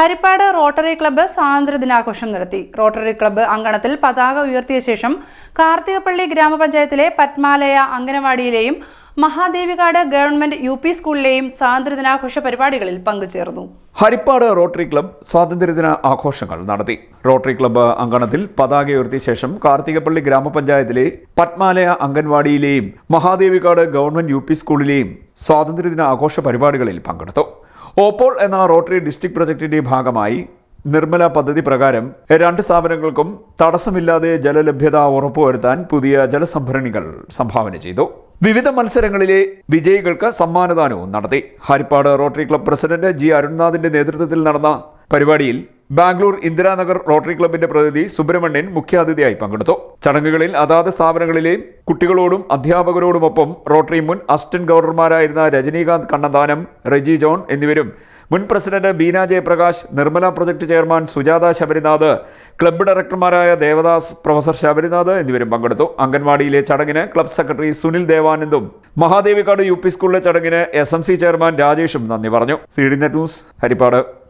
Harippad rotary club സ്വാതന്ത്ര്യ ദിനാഘോഷം നടത്തി. റോട്ടറി ക്ലബ്ബ് അങ്കണത്തിൽ പതാക ഉയർത്തിയ ശേഷം കാർത്തികപ്പള്ളി ഗ്രാമപഞ്ചായത്തിലെ പത്മാലയ അംഗനവാടിയിലെയും മഹാദേവികാട് ഗവൺമെന്റ് യു പി സ്കൂളിലെയും സ്വാതന്ത്ര്യ ദിനാഘോഷ പരിപാടികളിൽ പങ്കുചേർന്നു. ഹരിപ്പാട് റോട്ടറി ക്ലബ്ബ് സ്വാതന്ത്ര്യദിന ആഘോഷങ്ങൾ നടത്തി. റോട്ടറി ക്ലബ്ബ് അങ്കണത്തിൽ പതാക ഉയർത്തിയ ശേഷം കാർത്തികപ്പള്ളി ഗ്രാമപഞ്ചായത്തിലെ പത്മാലയ അംഗൻവാടിയിലെയും മഹാദേവികാട് ഗവൺമെന്റ് യു പി സ്കൂളിലെയും സ്വാതന്ത്ര്യദിന ആഘോഷ പരിപാടികളിൽ പങ്കെടുത്തു. ഓപ്പോൾ എന്ന റോട്ടറി ഡിസ്ട്രിക്ട് പ്രൊജക്ടിന്റെ ഭാഗമായി നിർമ്മല പദ്ധതി പ്രകാരം രണ്ട് സ്ഥാപനങ്ങൾക്കും തടസ്സമില്ലാതെ ജലലഭ്യത ഉറപ്പുവരുത്താൻ പുതിയ ജലസംഭരണികൾ സംഭാവന ചെയ്തു. വിവിധ മത്സരങ്ങളിലെ വിജയികൾക്ക് സമ്മാനദാനവും നടത്തി. Haripad rotary club president G അരുൺനാഥിന്റെ നേതൃത്വത്തിൽ നടന്ന പരിപാടിയിൽ ബാംഗ്ലൂർ ഇന്ദിരാനഗർ റോട്ടറി ക്ലബിന്റെ പ്രതിനിധി സുബ്രഹ്മണ്യൻ മുഖ്യാതിഥിയായി പങ്കെടുത്തു. ചടങ്ങുകളിൽ അതാത് സ്ഥാപനങ്ങളിലെയും കുട്ടികളോടും അധ്യാപകരോടുമൊപ്പം റോട്ടറി മുൻ അസിസ്റ്റന്റ് ഗവർണർമാരായിരുന്ന രജനീകാന്ത് കണ്ണന്താനം റെജി ജോൺ എന്നിവരും മുൻ president Beena Jayaprakash Nirmala project chairman Sujatha Sabarinath club ഡയറക്ടർമാരായ Devadas professor Sabarinath എന്നിവരും പങ്കെടുത്തു. അംഗൻവാടിയിലെ ചടങ്ങിന് ക്ലബ് സെക്രട്ടറി സുനിൽ ദേവാനന്ദും മഹാദേവിക്കാട് യു പി സ്കൂളിലെ ചടങ്ങിന് എസ് എം സി ചെയർമാൻ രാജേഷും നന്ദി പറഞ്ഞു. C D net news Haripad.